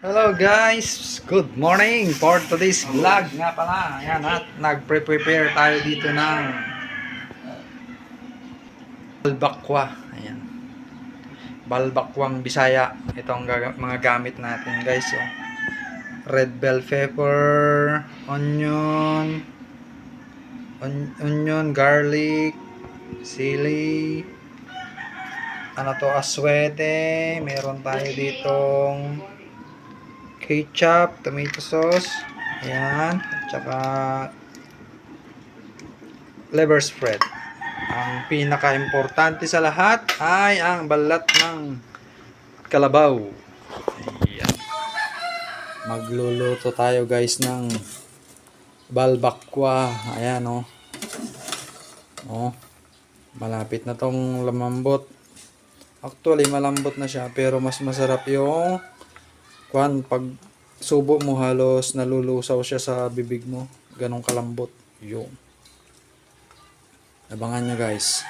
Hello guys! Good morning for today's vlog nga pala. Ayan at nagpre-prepare tayo dito ng balbakwa. Ayan. Balbakwang Bisaya. Ito ang mga gamit natin guys. Oh. Red bell pepper, onion, on- onion, garlic, sili, ano to, aswete. Meron tayo ditong ketchup, tomato sauce, ayan, at saka liver spread. Ang pinaka-importante sa lahat ay ang balat ng kalabaw. Ayan. Magluluto tayo guys ng balbakwa. Ayan oh. Oh. Malapit na tong lamambot. Actually, malambot na siya pero mas masarap yung kwan pag subo mo halos nalulusaw siya sa bibig mo. Ganong kalambot. Yung. Abangan nyo guys.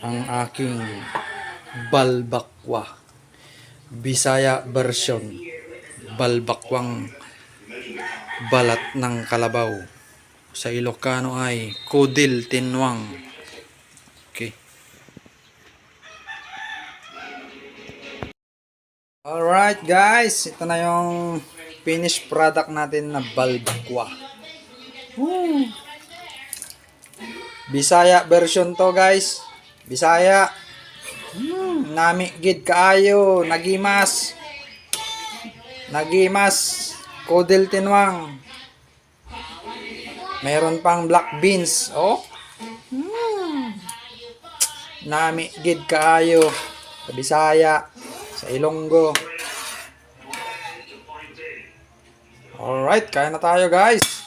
Ang aking balbakwa. Bisaya version. Balbakwang balat ng kalabaw. Sa Ilocano ay kudil tinwang. Alright guys, ito na yung finished product natin na balbakwa. Woo! Bisaya version to guys. Bisaya. Hmm, nami gid kaayo, nagimas. Nagimas kodel tinwang. Meron pang black beans, oh. Hmm. Nami gid kaayo sa Bisaya, sa Ilonggo. Alright, kaya na tayo guys.